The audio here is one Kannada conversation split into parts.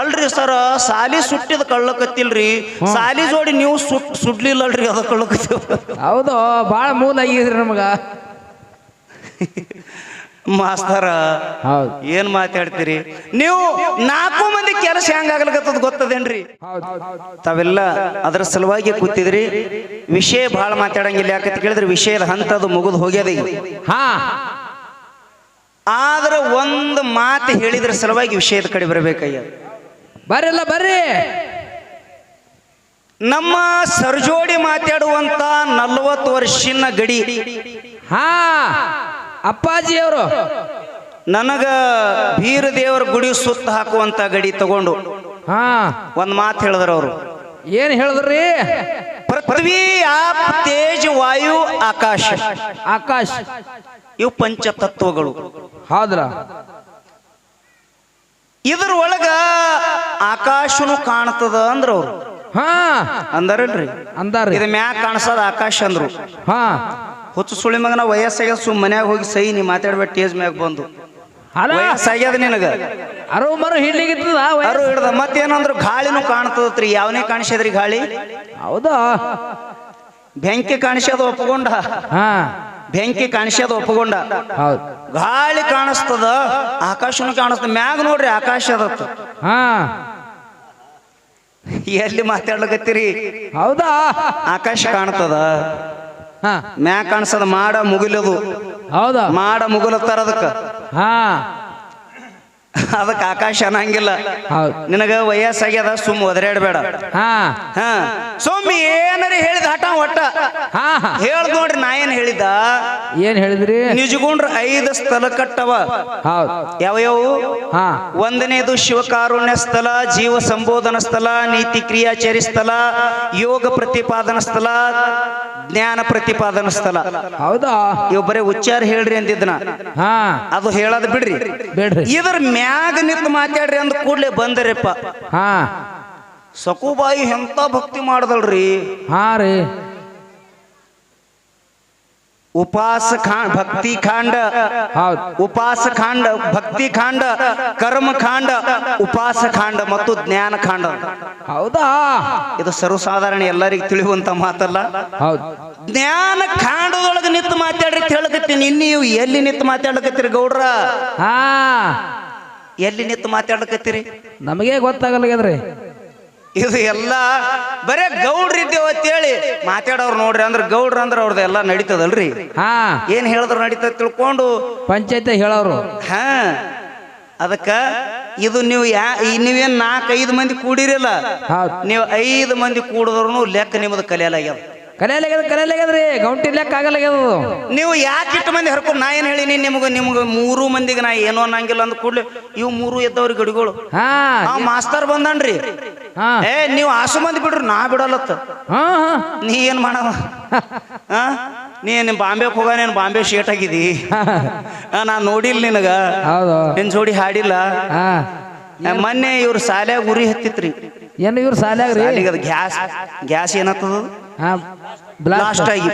ಅಲ್ರಿ ಸರ ಸಾಲಿ ಸುಟ್ಟಿದ ಕಳ್ಳಕತ್ತಿಲ್ರಿ. ಸಾಲಿ ಜೋಡಿ ನೀವು ಸುಟ್ ಸುಡ್ಲಿಲ್ಲಲ್ರಿ ಅದ ಕಳ್ಳಕತ್ತಿ. ಹೌದು ಭಾಳ ಮೂಲ ಆಗಿದ್ರಿ ನಮಗ. ಮಾಸ್ತರ ಹೌದು. ಏನ್ ಮಾತಾಡ್ತೀರಿ ನೀವು ನಾಲ್ಕು ಮಂದಿ ಕೆಲಸ ಹೆಂಗಾಗ್ಲಿಕತ್ತದ ಗೊತ್ತದೇನ್ರಿ? ಹೌದು. ತಾವೆಲ್ಲ ಅದರ ಸಲುವಾಗಿ ಕೂತಿದ್ರಿ. ವಿಷಯ ಬಹಳ ಮಾತಾಡಂಗಿಲ್ಲ ಯಾಕಂತ ಕೇಳಿದ್ರೆ ವಿಷಯದ ಹಂತ ಅದು ಮುಗಿದು ಹೋಗ್ಯದ ಹಾ. ಆದ್ರೆ ಒಂದು ಮಾತು ಹೇಳಿದ್ರ ಸಲುವಾಗಿ ವಿಷಯದ ಕಡೆ ಬರಬೇಕಯ್ಯ. ಬರ್ರಲ್ಲ ಬರ್ರಿ. ನಮ್ಮ ಸರ್ಜೋಡಿ ಮಾತಾಡುವಂತ ನಲ್ವತ್ತು ವರ್ಷಿನ ಗಡಿ. ಹಾ ಅಪ್ಪಾಜಿ ಅವರು ನನಗ ಬೀರ ದೇವರ ಗುಡಿ ಸುತ್ತ ಹಾಕುವಂತ ಗಡಿ ತಗೊಂಡು. ಹಾ. ಒಂದ್ ಮಾತು ಹೇಳಿದ್ರ ಅವರು. ಏನ್ ಹೇಳಿದ್ರಿ? ಪೃಥ್ವಿ ಆಪ್ ತೇಜ್ ವಾಯು ಆಕಾಶ. ಆಕಾಶ. ಇವು ಪಂಚತತ್ವಗಳು. ಹೌದ್ರ? ಇದ್ರ ಒಳಗ ಆಕಾಶನು ಕಾಣ್ತದ ಅಂದ್ರ ಅವ್ರು. ಹಾ. ಅಂದಾರಲ್ರಿ ಅಂದಾರ ಇದು ಮ್ಯಾಗ ಕಾಣಿಸೋದ ಆಕಾಶ ಅಂದ್ರು. ಹಾ. ಹುಚ್ಚು ಸುಳಿ ಮಗನ ವಯಸ್ಸಾಗ್ಯದ ಸುಮ್ ಮನ್ಯಾಗ ಹೋಗಿ ಸೈ ನೀ ಮಾತಾಡ್ಬೇಡ ಟೇಜ್ ಮ್ಯಾಗ ಬಂದು. ವಯಸ್ಸಾಗ್ಯದ ನಿನಗ. ಅರು ಮರು ಹಿಡ್ಲಿಗಿತ್ತದ ಅರು ಹಿಡ್ದ ಮತ್ತೇನಂದ್ರು ಗಾಳಿನೂ ಕಾಣ್ತದತ್ರಿ ಯಾವನೇ ಕಾಣಿಸದ್ರಿ ಗಾಳಿ? ಹೌದಾ? ಬೆಂಕಿ ಕಾಣಿಸ್ಯದ ಒಪ್ಪಗೊಂಡ ಹಾ. ಬೆಂಕಿ ಕಾಣಿಸ್ಯದ ಒಪ್ಪಗೊಂಡ ಹೌದು. ಗಾಳಿ ಕಾಣಿಸ್ತದ ಆಕಾಶನು ಕಾಣಿಸ್ತದ ಮ್ಯಾಗ ನೋಡ್ರಿ ಆಕಾಶ ಅದ ಹಾ. ಎಲ್ಲಿ ಮಾತಾಡ್ಲಕತ್ತೀರಿ? ಹೌದಾ? ಆಕಾಶ ಕಾಣ್ತದ ಹಾ. ಮ್ಯಾಗ ಕಾಣಿಸ್ತದ ಮಾಡ ಮುಗಿಲದು. ಹೌದಾ? ಮಾಡ ಮುಗುಲತ್ತಾರ ಅದಕ್ಕ. ಹಾ. ಅದಕ್ಕೆ ಆಕಾಶ ಅನ್ನಂಗಿಲ್ಲ. ಹೌದು. ನಿನಗ ವಯಸ್ಸಾಗ್ಯದ ಸುಮ್ ಒದರಾಡ್ಬೇಡ. ಹಾ. ಹಾ. ಸುಮ್ ಏನಾರ ಹೇಳಿದ ಹಠ ಒಟ್ಟ. ಹಾ ಹಾ. ಹೇಳ್ ನೋಡ್ರಿ ನಾ ಏನ್ ಹೇಳಿದ ಏನ್ ಹೇಳಿದ್ರಿ? ನಿಜಗೊಂಡ್ರ ಐದು ಸ್ಥಳ ಕಟ್ಟವ. ಹೌದು. ಯಾವ್ಯಾವು? ಹಾ. ಒಂದನೇದು ಶಿವಕಾರುಣ್ಯ ಸ್ಥಳ ಜೀವ ಸಂಬೋಧನ ಸ್ಥಳ ನೀತಿ ಕ್ರಿಯಾಚಾರಿ ಸ್ಥಳ ಯೋಗ ಪ್ರತಿಪಾದನ ಸ್ಥಳ ಜ್ಞಾನ ಪ್ರತಿಪಾದನ ಸ್ಥಳ ಹೌದಾ? ಇವ್ ಬರೀ ಉಚ್ಚಾರ ಹೇಳ್ರಿ ಅಂತಿದ್ನ ಹಾ. ಅದು ಹೇಳದ್ ಬಿಡ್ರಿ. ಇದ್ರ ಇದ್ರ ಮ್ಯಾಗ ನಿಂತು ಮಾತಾಡ್ರಿ ಅಂದ ಕೂಡ್ಲೆ ಬಂದರಪ್ಪ. ಹಾ. ಸಕುಬಾಯಿ ಎಂತ ಭಕ್ತಿ ಮಾಡದಳ್ರಿ ಹಾ ರೀ. ಉಪಾಸ ಖಾಂಡ ಭಕ್ತಿ ಖಾಂಡ. ಹೌದು. ಉಪಾಸ ಖಾಂಡ ಭಕ್ತಿ ಖಾಂಡ ಕರ್ಮ ಖಾಂಡ ಉಪಾಸ ಖಾಂಡ ಮತ್ತು ಜ್ಞಾನ ಖಾಂಡ. ಹೌದಾ? ಇದು ಸರ್ವಸಾಧಾರಣ ಎಲ್ಲರಿಗೂ ತಿಳಿಯುವಂತ ಮಾತಲ್ಲ. ಹೌದು. ಜ್ಞಾನ ಖಾಂಡದೊಳಗೆ ನಿಂತು ಮಾತಾಡ್ರಿ ಅಂತ ಹೇಳಕತ್ತೀನಿ. ನೀವು ಎಲ್ಲಿ ನಿಂತು ಮಾತಾಡ್ಲಕತ್ತೀರಿ ಗೌಡ್ರ? ಹಾ. ಎಲ್ಲಿ ನಿಂತು ಮಾತಾಡ್ಕತ್ತೀರಿ? ನಮಗೆ ಗೊತ್ತಾಗಲ್ಲಾಗ್ಯದ್ರಿ ಇದು ಎಲ್ಲ ಬರೇ ಗೌಡ್ರ ಇದ್ದೇವ ಅಂತೇಳಿ ಮಾತಾಡೋರು ನೋಡ್ರಿ ಅಂದ್ರೆ ಗೌಡ್ರ ಅಂದ್ರೆ ಅವ್ರದ್ದು ಎಲ್ಲ ನಡೀತದಲ್ರಿ? ಹಾ. ಏನ್ ಹೇಳಿದ್ರು ನಡೀತದ ತಿಳ್ಕೊಂಡು? ಪಂಚಾಯತ್ ಹೇಳೋರು. ಹಾ. ಅದಕ್ಕ ಇದು ನೀವು ಯಾ ಈ ನೀವೇನ್ ನಾಲ್ಕೈದು ಮಂದಿ ಕೂಡಿರಲ್ಲ? ಹೌದು. ನೀವು ಐದು ಮಂದಿ ಕೂಡಿದ್ರು ಲೆಕ್ಕ ನಿಮ್ಮದು ಕಲಿಯಲಾಗ್ಯದ ಕಲಿಯಲಾಗ್ಯದ ಕಲಿಯಲಾಗ್ಯದ್ರಿ ಗೌಂಟಿ ಅದು. ನೀವು ಯಾಕೆ ಇಟ್ಟು ಮಂದಿ ಹರ್ಕೊಂಡು ನಾ ಏನ್ ಹೇಳಿನಿ? ನಿಮ್ಗೆ ನಿಮ್ಗೆ ಮೂರು ಮಂದಿಗೆ ನಾ ಏನು ಅನ್ನಂಗಿಲ್ಲ ಅಂದ ಕೂಡ್ಲಿ ಇವು ಮೂರು ಎದ್ದವ್ರಿ ಗಡಿಗಳು. ಹಾ ಆ ಮಾಸ್ತರ್ ಬಂದನ್ರಿ. ಹಾ. ಏ ನೀವು ಆಸು ಮಂದಿ ಬಿಡ್ರಿ ನಾ ಬಿಡಲ್ಲತ್ತ. ಹಾ ಹಾ. ನೀ ಏನ್ ಮಾಡವ? ಹಾ? ನೀ ನಿಮ್ ಬಾಂಬೆಗೆ ಹೋಗ ನೀನ್ ಬಾಂಬೆ ಶೇಟ್ ಆಗಿದಿ. ನಾನು ನಾ ನೋಡಿಲ್ಲ ನಿನಗ. ಹೌದು. ನಿನ್ ಜೋಡಿ ಹಾಡಿಲ್ಲ. ಹಾ. ಆ, ಮೊನ್ನೆ ಇವ್ರ ಸಾಲ್ಯಾಗ ಉರಿ ಹತ್ತಿತ್ರಿ. ಏನು ಇವ್ರು ಸಾಲ್ಯಾಗ್ರಿ? ಈಗ ಅದು ಗ್ಯಾಸ್ ಗ್ಯಾಸ್ ಏನತ್ತದ ಹಾ ಬ್ಲಾಸ್ಟ್ ಆಗಿ.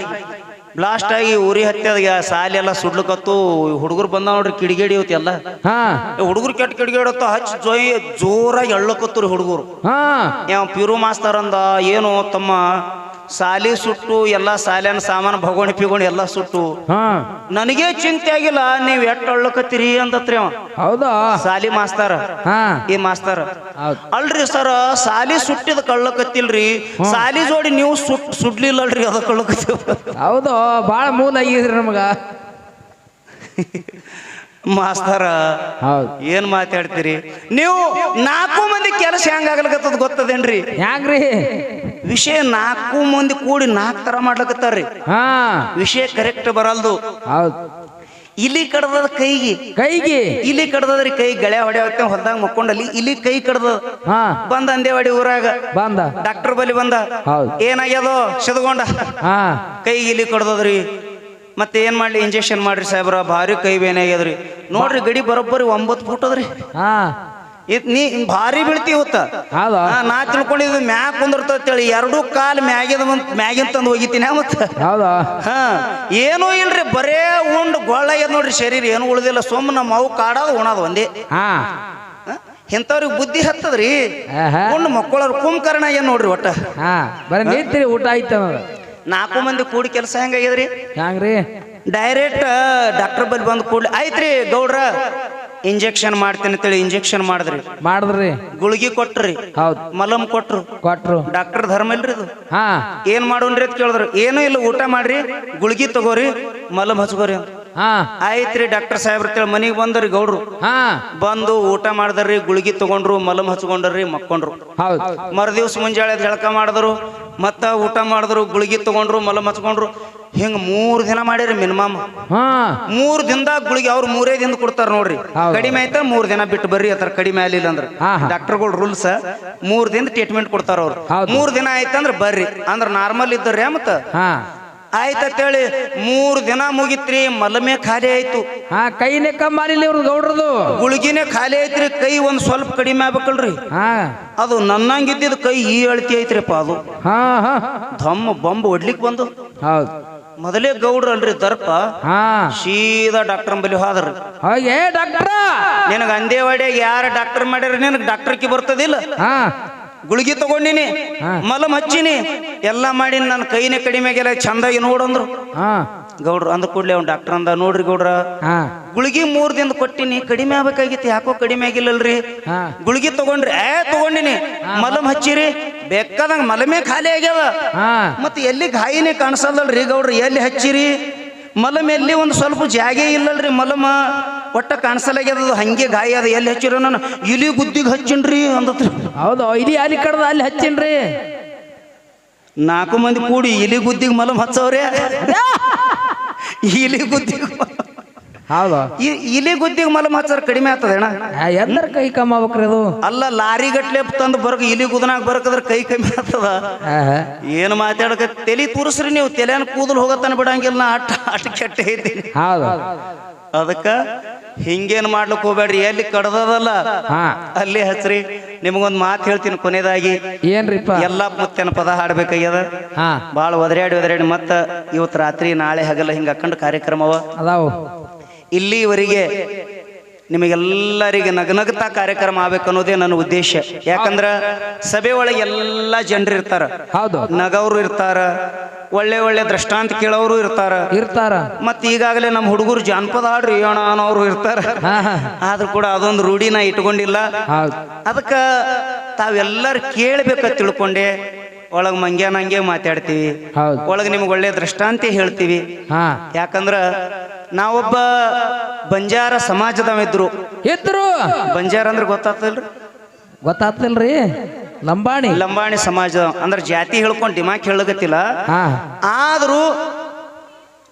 ಬ್ಲಾಸ್ಟ್ ಆಗಿ ಉರಿ ಹತ್ತದ ಸಾಲಿ ಎಲ್ಲ ಸುಡ್ಲಕತ್ತು ಹುಡುಗರು ಬಂದ ನೋಡ್ರಿ ಕಿಡಿಗೇಡಿ ಇವತ್ತು ಎಲ್ಲ. ಹಾ. ಹುಡುಗರು ಕೆಟ್ಟ ಕಿಡಿಗೇಡತ್ತ ಹಚ್ಚಿ ಜೋಯ್ ಜೋರಾಗಿ ಎಳ್ಳಕತ್ತರು ಹುಡುಗರು. ಹಾ. ಯಾವ ಪಿರು ಮಾಸ್ತರ್ ಅಂದ ಏನು ತಮ್ಮ ಸಾಲಿ ಸುಟ್ಟು ಎಲ್ಲ ಸಾಲಿನ ಸಾಮಾನು ಭಗೋಣಿ ಪಿಗೋಣಿ ಎಲ್ಲ ಸುಟ್ಟು. ಹಾ. ನನಗೆ ಚಿಂತೆ ಆಗಿಲ್ಲ ನೀವ್ ಎಟ್ ಅಳ್ಳಕತ್ತೀರಿ ಅಂದತ್ರಿ ಅವ. ಹೌದಾ? ಸಾಲಿ ಮಾಸ್ತಾರ. ಹಾ. ಈ ಮಾಸ್ತಾರ. ಹೌದು. ಅಲ್ರಿ ಸರ ಸಾಲಿ ಸುಟ್ಟಿದ ಕಳ್ಳಕತ್ತಿಲ್ರಿ ಸಾಲಿ ಜೋಡಿ ನೀವು ಸುಟ್ ಸುಡ್ಲಿಲ್ಲಲ್ರಿ ಅದ ಕಳ್ಳಕತ್ತಿ ಹೌದು ಭಾಳ ಮೂಲ ಆಗಿದ್ರಿ ನಮಗ. ಮಾಸ್ತರ ಹೌದು. ಏನ್ ಮಾತಾಡ್ತೀರಿ ನೀವು ನಾಲ್ಕು ಮಂದಿ ಕೆಲಸ ಹೆಂಗಾಗ್ಲಕತ್ತದ ಗೊತ್ತದೇನ್ರಿ? ಹ್ಯಾಂಗ್ರಿ ವಿಷಯ ನಾಲ್ಕು ಮಂದಿ ಕೂಡಿ ನಾಲ್ಕು ತರ ಮಾಡ್ಲಕತ್ತಾರ್ರಿ. ಹಾ. ವಿಷಯ ಕರೆಕ್ಟ್ ಬರಲ್ದು. ಹೌದು. ಇಲಿ ಕಡ್ದದ ಕೈಗೆ. ಕೈಗೆ. ಇಲಿ ಕಡ್ದದ್ರಿ ಕೈ ಗಳೆ ಹೊಡೆಯವತ್ತೆ ಹೊಲ್ದಾಗ ಮಕ್ಕೊಂಡಲ್ಲಿ ಇಲಿ ಕೈ ಕಡ್ದದ. ಹಾ. ಬಂದ ಅಂದೇವಾಡಿ ಊರಾಗ. ಬಂದ. ಡಾಕ್ಟರ್ ಬಲಿ ಬಂದ. ಹೌದು. ಏನಾಗ್ಯದೋ ಸಿದ್ಕೊಂಡ ಹಾ. ಕೈಗೆ ಇಲಿ ಕಡ್ದದ್ರಿ. ಮತ್ತೆ ಏನ್ ಮಾಡ್ಲಿ ಇಂಜೆಕ್ಷನ್ ಮಾಡ್ರಿ ಸಾಹೇಬ್ರ. ಭಾರಿ ಕೈ ಬೇನಾಗ್ಯದ್ರಿ ನೋಡ್ರಿ ಗಡಿ ಬರೋಬ್ಬರಿ ಒಂಬತ್ತು ಫೂಟ್ ಅದ್ರಿ. ಹಾ. ಇದ್ ನೀ ಭಾರಿ ಬೀಳ್ತಿ ಹೊತ್ತ ಹೌದಾ? ನಾ ತಿಳ್ಕೊಂಡಿದ್ದು ಮ್ಯಾಗ ಕುಂದಿರ್ತೇಳಿ ಎರಡು ಕಾಲ್ ಮ್ಯಾಗಿದ ಮ್ಯಾಗಿನ ತಂದು ಹೋಗಿತೀನಿ ಮತ್ತ. ಹೌದಾ? ಹಾ ಏನೂ ಇಲ್ರಿ ಬರೇ ಉಂಡು ಗೊಳ್ಳಾಗ್ಯದ ನೋಡ್ರಿ ಶರೀರ. ಏನು ಉಳ್ದಿಲ್ಲ. ಸುಮ್ಮ ನಮ್ಮ ಅವು ಕಾಡೋದು ಉಣೋದು ಒಂದೇ. ಹಾ? ಇಂಥವ್ರಿಗೆ ಬುದ್ಧಿ ಹತ್ತದ್ರಿ? ಉಂಡ್ ಮಕ್ಕಳವ್ರ ಕುಂಕರ್ಣ ಏನ್ ನೋಡ್ರಿ ಒಟ್ಟ. ಹಾ ಬರೀ ನಿಂತಿರಿ ಊಟ ಆಯ್ತು ಅನ್ನೋದು. ನಾಲ್ಕು ಮಂದಿ ಕೂಡಿ ಕೆಲಸ ಹೆಂಗಾಗ್ಯದ್ರಿ ಹ್ಯಾಂಗ್ರಿ ಡೈರೆಕ್ಟ್ ಡಾಕ್ಟರ್ ಬಲ್ಲಿ ಬಂದು ಕೂಡ್ಲಿ. ಆಯ್ತ್ರಿ ಗೌಡ್ರ. ಇಂಜೆಕ್ಷನ್ ಮಾಡ್ತೇನೆ ಅಂತೇಳಿ ಇಂಜೆಕ್ಷನ್ ಮಾಡಿದ್ರಿ. ಮಾಡಿದ್ರಿ. ಗುಳಿಗೆ ಕೊಟ್ರಿ. ಹೌದು. ಮಲಮ್ ಕೊಟ್ರು. ಕೊಟ್ರು. ಡಾಕ್ಟರ್ ಧರ್ಮ ಇಲ್ರಿ ಇದು. ಹಾ. ಏನ್ ಮಾಡೋಣ್ರಿ ಅಂತ ಕೇಳಿದ್ರು. ಏನೂ ಇಲ್ಲ ಊಟ ಮಾಡ್ರಿ. ಗುಳಿಗೆ ತಗೋರಿ ಮಲಮ್ ಹಚ್ಕೋರಿ ಹಾ. ಆಯ್ತ್ರಿ ಡಾಕ್ಟರ್ ಸಾಹೇಬ್ರ ಅಂತೇಳಿ ಮನೆಗೆ ಬಂದ್ರಿ ಗೌಡ್ರು. ಹಾ. ಬಂದು ಊಟ ಮಾಡಿದ್ರಿ ಗುಳಿಗೆ ತಗೊಂಡ್ರು ಮಲಮ್ ಹಚ್ಕೊಂಡ್ರಿ ಮಕ್ಕೊಂಡ್ರು. ಹೌದು. ಮರುದಿವ್ಸ ಮುಂಜಾಳೆ ಜಳಕ ಮಾಡಿದ್ರು. ಮತ್ತ ಊಟ ಮಾಡಿದ್ರು ಗುಳಿಗೆ ತಗೊಂಡ್ರು ಮಲಮ್ ಹಚ್ಕೊಂಡ್ರು. ಹಿಂಗ ಮೂರ್ ದಿನ ಮಾಡಿರಿ ಮಿನಿಮಮ್. ಹಾ. ಮೂರ್ ದಿನದಾಗ ಗುಳಿಗೆ ಅವ್ರು ಮೂರೇ ದಿನ ಕೊಡ್ತಾರ ನೋಡ್ರಿ. ಹೌದು. ಕಡಿಮೆ ಆಯ್ತಾ ಮೂರ್ ದಿನ ಬಿಟ್ಟು ಬರ್ರಿ ಅತರ ಕಡಿಮೆ ಆಗಲಿಲ್ಲ ಅಂದ್ರೆ. ಹಾ, ಹಾ. ಡಾಕ್ಟರ್ಗಳು ರೂಲ್ಸ್ ಮೂರ್ ದಿನ ಟ್ರೀಟ್ಮೆಂಟ್ ಕೊಡ್ತಾರ ಅವ್ರು. ಹೌದು. ಮೂರ್ ದಿನ ಆಯ್ತಂದ್ರ ಬರ್ರಿ. ಅಂದ್ರ ನಾರ್ಮಲ್ ಇದ್ದರ್ರಿ ಮತ್ತ? ಹಾ. ಆಯ್ತಂತೇಳಿ ಮೂರ್ ದಿನ ಮುಗಿತ್ರಿ ಮಲಮೆ ಖಾಲಿ ಆಯ್ತು. ಹಾ ಕೈನೇ ಇವ್ರದ್ದು ಗೌಡ್ರದು. ಗುಳಿಗಿನೇ ಖಾಲಿ ಐತ್ರಿ ಕೈ ಒಂದ್ ಸ್ವಲ್ಪ ಕಡಿಮೆ ಆಗ್ಬೇಕಲ್ರಿ. ಹಾ. ಅದು ನನ್ನಂಗಿದ್ದಿದ್ ಕೈ ಈ ಅಳತಿ ಐತ್ರಿಪ್ಪ ಅದು. ಹಾ ಹಾ. ಧಮ್ಮ ಬಂಬ್ ಹೊಡ್ಲಿಕ್ ಬಂದು. ಹೌದ್. ಮೊದಲೇ ಗೌಡ್ರ ಅಲ್ರಿ ದರ್ಪ. ಹಾ. ಸೀದಾ ಡಾಕ್ಟರ್ ಬಳಿ ಹೋದ್ರಿ. ಹೋಗಿ ಡಾಕ್ಟ್ರ. ನಿನಗ ಅಂದೇವಾಡ್ಯಾಗ ಯಾರ ಡಾಕ್ಟರ್ ಮಾಡ್ಯಾರ ನಿನಗೆ ಡಾಕ್ಟರ್ಕಿ ಬರ್ತದಿಲ್ಲ. ಹಾ. ಗುಳಿಗೆ ತಗೊಂಡಿನಿ ಮಲಮ್ ಹಚ್ಚಿನಿ ಎಲ್ಲ ಮಾಡಿ ನನ್ನ ಕೈನೇ ಕಡಿಮೆ ಆಗಿಲ್ಲ ಚಂದಾಗಿ ನೋಡಂದ್ರು. ಹಾ. ಗೌಡ್ರು ಅಂದ ಕೂಡ್ಲೆ ಅವ್ನು ಡಾಕ್ಟರ್ ಅಂದ ನೋಡ್ರಿ ಗೌಡ್ರ. ಹಾ. ಗುಳಿಗೆ ಮೂರ್ ದಿನ ಕೊಟ್ಟಿನಿ ಕಡಿಮೆ ಆಗ್ಬೇಕಾಗಿತ್ತು ಯಾಕೋ ಕಡಿಮೆ ಆಗಿಲ್ಲಲ್ರಿ. ಹಾ. ಗುಳಿಗೆ ತಗೊಂಡ್ರಿ ಏ ತಗೊಂಡಿನಿ ಮಲಮ್ ಹಚ್ಚಿರಿ. ಬೇಕಾದಂಗ ಮಲಮೆ ಖಾಲಿ ಆಗ್ಯಾವ. ಹಾ. ಮತ್ತೆ ಎಲ್ಲಿ ಗಾಯಿನೇ ಕಾಣಿಸಲ್ದಲ್ರಿ ಗೌಡ್ರಿ ಎಲ್ಲಿ ಹಚ್ಚಿರಿ? ಮಲಮ್ ಎಲ್ಲಿ ಒಂದು ಸ್ವಲ್ಪ ಜಾಗೆ ಇಲ್ಲಲ್ರಿ ಮಲಮ. ಒಟ್ಟ ಕಾಣಿಸಲಾಗ್ಯದ ಅದು ಹಂಗೆ ಗಾಯ ಅದ. ಎಲ್ಲಿ ಹಚ್ಚಿರ ನಾನು? ಇಲಿ ಗುದ್ದಿಗೆ ಹಚ್ಚಿನ್ರಿ ಅಂದತ್ರಿ. ಹೌದು ಇಲ್ಲಿ ಅಲ್ಲಿ ಕಡ್ದ ಅಲ್ಲಿ ಹಚ್ಚಿನ್ರಿ. ನಾಲ್ಕು ಮಂದಿ ಕೂಡಿ ಇಲಿ ಗುದ್ದಿಗೆ ಮಲಮ್ ಹಚ್ಚವ್ರೆ. ಇಲಿ ಗುದ್ದಿಗೆ ಹೌದು. ಇಲಿ ಗುದ್ದಿಗೆ ಮಲಮ್ ಹಚ್ಚಾರ ಕಡಿಮೆ ಆಗ್ತದೆ ಅಣ್ಣ. ಎಲ್ಲರ ಕೈ ಕೈ ಕಮ್ಮಾಬೇಕ್ರಿ ಅದು. ಅಲ್ಲ ಲಾರಿ ಗಟ್ಲೆ ತಂದು ಬರಕ್ ಇಲಿ ಗುದನಾಗ ಬರಕದ್ರ ಕೈ ಕಮ್ಮಿ ಆಗ್ತದ. ಏನು ಮಾತಾಡಕ ತಲೆ ತೂರಿಸ್ರಿ ನೀವು ತಲೆನ ಕೂದಲು ಹೋಗತ್ತಾನ ಬಿಡಂಗಿಲ್ಲ ನಾ ಅಟ್ಟ ಅಟ್ಟ ಕೆಟ್ಟ ಐತಿ. ಹೌದು. ಅದಕ್ಕ ಹಿಂಗೇನ್ ಮಾಡ್ಲಿಕ್ ಹೋಗ್ಬೇಡ್ರಿ ಎಲ್ಲಿ ಕಡ್ದದಲ್ಲ? ಹಾ. ಅಲ್ಲಿ ಹಚ್ರಿ. ನಿಮಗೊಂದ್ ಮಾತು ಹೇಳ್ತೀನಿ ಕೊನೆಯದಾಗಿ ಏನ್ರಿ ಎಲ್ಲಾ ಮುತ್ತೇನ ಪದ ಹಾಡ್ಬೇಕಾಗ್ಯದ. ಹಾ. ಭಾಳ ಒದರಾಡಿ ಒದರಾಡಿ ಮತ್ತ ಇವತ್ ರಾತ್ರಿ ನಾಳೆ ಹಗಲ ಹಿಂಗ ಅಕ್ಕಂಡ ಕಾರ್ಯಕ್ರಮವ ಅದಾವು. ಇಲ್ಲಿವರೆಗೆ ನಿಮಗೆಲ್ಲರಿಗೆ ನಗನಗ್ತಾ ಕಾರ್ಯಕ್ರಮ ಆಗ್ಬೇಕು ಅನ್ನೋದೇ ನನ್ನ ಉದ್ದೇಶ. ಯಾಕಂದ್ರ ಸಭೆ ಒಳಗೆ ಎಲ್ಲ ಜನರು ಇರ್ತಾರ. ಹೌದು. ನಗವ್ರು ಇರ್ತಾರ ಒಳ್ಳೆ ಒಳ್ಳೆ ದೃಷ್ಟಾಂತ ಕೇಳೋರು ಇರ್ತಾರ. ಇರ್ತಾರ. ಮತ್ತೆ ಈಗಾಗಲೇ ನಮ್ಮ ಹುಡುಗರು ಜಾನಪದ ಹಾಡ್ರಿ ಅಣ್ಣ ಅನ್ನೋರು ಇರ್ತಾರ. ಆದ್ರೂ ಕೂಡ ಅದೊಂದು ರೂಢಿನ ಇಟ್ಕೊಂಡಿಲ್ಲ. ಅದಕ್ಕ ತಾವೆಲ್ಲರೂ ಕೇಳ್ಬೇಕ ತಿಳ್ಕೊಂಡೆ ಒಳಗ್ ಮಂಗ್ಯಾನಂಗೆ ಮಾತಾಡ್ತೀವಿ. ಒಳಗ್ ನಿಮ್ಗೆ ಒಳ್ಳೆ ದೃಷ್ಟಾಂತ ಹೇಳ್ತೀವಿ. ಯಾಕಂದ್ರ ನಾವೊಬ್ಬ ಬಂಜಾರ ಸಮಾಜದವಿದ್ರು ಇದ್ರು. ಬಂಜಾರ ಅಂದ್ರೆ ಗೊತ್ತಾಗ್ತಲ್ರಿ? ಗೊತ್ತಾಗ್ತಿಲ್ರಿ. ಲಂಬಾಣಿ. ಲಂಬಾಣಿ ಸಮಾಜ ಅಂದ್ರೆ ಜಾತಿ ಹೇಳ್ಕೊಂಡು ಡಿಮಾಕ್ ಹೇಳಗತ್ತಿಲ್ಲ. ಆದ್ರೂ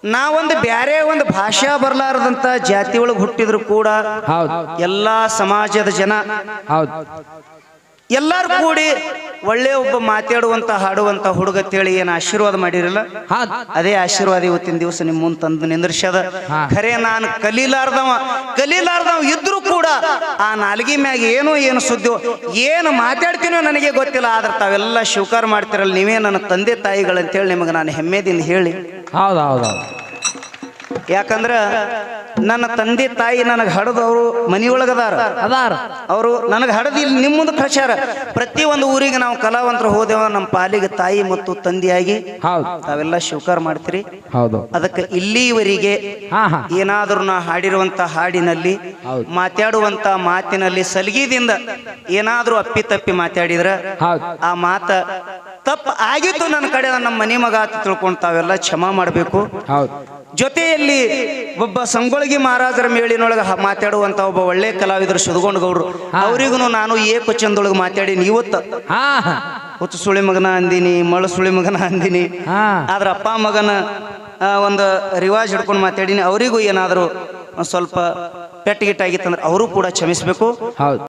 ನಾವೊಂದು ಬ್ಯಾರೆ ಒಂದು ಭಾಷಾ ಬರ್ಲಾರದಂತ ಜಾತಿ ಒಳಗೆ ಹುಟ್ಟಿದ್ರು ಕೂಡ ಹೌದು. ಎಲ್ಲಾ ಸಮಾಜದ ಜನ. ಹೌದು. ಎಲ್ಲಾರು ಕೂಡಿ ಒಳ್ಳೆ ಒಬ್ಬ ಮಾತಾಡುವಂತ ಹಾಡುವಂತ ಹುಡುಗ ತೇಳಿ ಏನು ಆಶೀರ್ವಾದ ಮಾಡಿರಲ್ಲ? ಅದೇ ಆಶೀರ್ವಾದ ಇವತ್ತಿನ ದಿವಸ ನಿಮ್ಮ ಮುಂದೆ ತಂದು ನಿಂದ್ರಿಸ್ಯದ. ಖರೆ ನಾನು ಕಲೀಲಾರ್ದವ ಕಲೀಲಾರ್ದವ ಇದ್ರು ಕೂಡ ಆ ನಾಲ್ಗಿ ಮ್ಯಾಗ ಏನೋ ಏನು ಸುದ್ದಿ ಏನು ಮಾತಾಡ್ತೀನೋ ನನಗೆ ಗೊತ್ತಿಲ್ಲ ಆದ್ರೆ ತಾವೆಲ್ಲ ಸ್ವೀಕಾರ ಮಾಡ್ತಿರಲ್ಲ ನೀವೇ ನನ್ನ ತಂದೆ ತಾಯಿಗಳಂತೇಳಿ ನಿಮಗೆ ನಾನು ಹೆಮ್ಮೆದಿಂದ ಹೇಳಿ. ಹೌದು ಹೌದು ಯಾಕಂದ್ರ ನನ್ನ ತಂದೆ ತಾಯಿ ನನಗೆ ಹಡದವರು ಮನಿಯೊಳಗದಾರ. ಅದಾರ. ಅವರು ನನಗೆ ಹಡದಿ ನಿಮ್ಮದು ನಿಮ್ಮ ಮುಂದೆ ಕಳ್ಸ್ಯಾರ. ಪ್ರತಿ ಒಂದು ಊರಿಗೆ ನಾವು ಕಲಾವಂತರು ಹೋದೆವ ನಮ್ಮ ಪಾಲಿಗೆ ತಾಯಿ ಮತ್ತು ತಂದೆಯಾಗಿ. ತಾವೆಲ್ಲ ಸ್ವೀಕಾರ ಮಾಡ್ತೀರಿ. ಹೌದು. ಅದಕ್ಕೆ ಇಲ್ಲಿವರಿಗೆ ಏನಾದರೂ ನಾ ಹಾಡಿರುವಂತ ಹಾಡಿನಲ್ಲಿ. ಮಾತಾಡುವಂತ ಮಾತಿನಲ್ಲಿ ಸಲಗಿದಿಂದ ಏನಾದರೂ ಅಪ್ಪಿ ತಪ್ಪಿ ಮಾತಾಡಿದ್ರ ಆ ಮಾತ ತಪ್ಪು ಆಗಿತ್ತು ನನ್ನ ಕಡೆ ನಮ್ಮ ಮನೆ ಮಗ ತಿಳ್ಕೊಂಡು ತಾವೆಲ್ಲ ಕ್ಷಮಾ ಮಾಡಬೇಕು. ಹೌದು. ಜೊತೆಯಲ್ಲಿ ಒಬ್ಬ ಸಂಗೊಳಗಿ ಮಹಾರಾಜರ ಮೇಳಿನೊಳಗೆ ಮಾತಾಡುವಂತ ಒಬ್ಬ ಒಳ್ಳೆ ಕಲಾವಿದರು ಸುದಗೊಂಡು ಗೌಡ್ರು ಅವರಿಗೂ ನಾನು ಏಕ ಚಂದೊಳಗೆ ಮಾತಾಡೀನಿ ಇವತ್ತು ಹುಚ್ಚು ಸುಳಿ ಮಗನ ಅಂದಿನಿ ಮಳು ಸುಳಿ ಮಗನ ಅಂದಿನಿ. ಆದ್ರ ಅಪ್ಪ ಮಗನ ಒಂದು ರಿವಾಜ್ ಹಿಡ್ಕೊಂಡು ಮಾತಾಡೀನಿ. ಅವರಿಗೂ ಏನಾದರೂ ಸ್ವಲ್ಪ ಪೆಟ್ಟಗಿಟ್ಟಾಗಿತ್ತಂದ್ರೆ ಅವರು ಕೂಡ ಕ್ಷಮಿಸ್ಬೇಕು. ಹೌದು.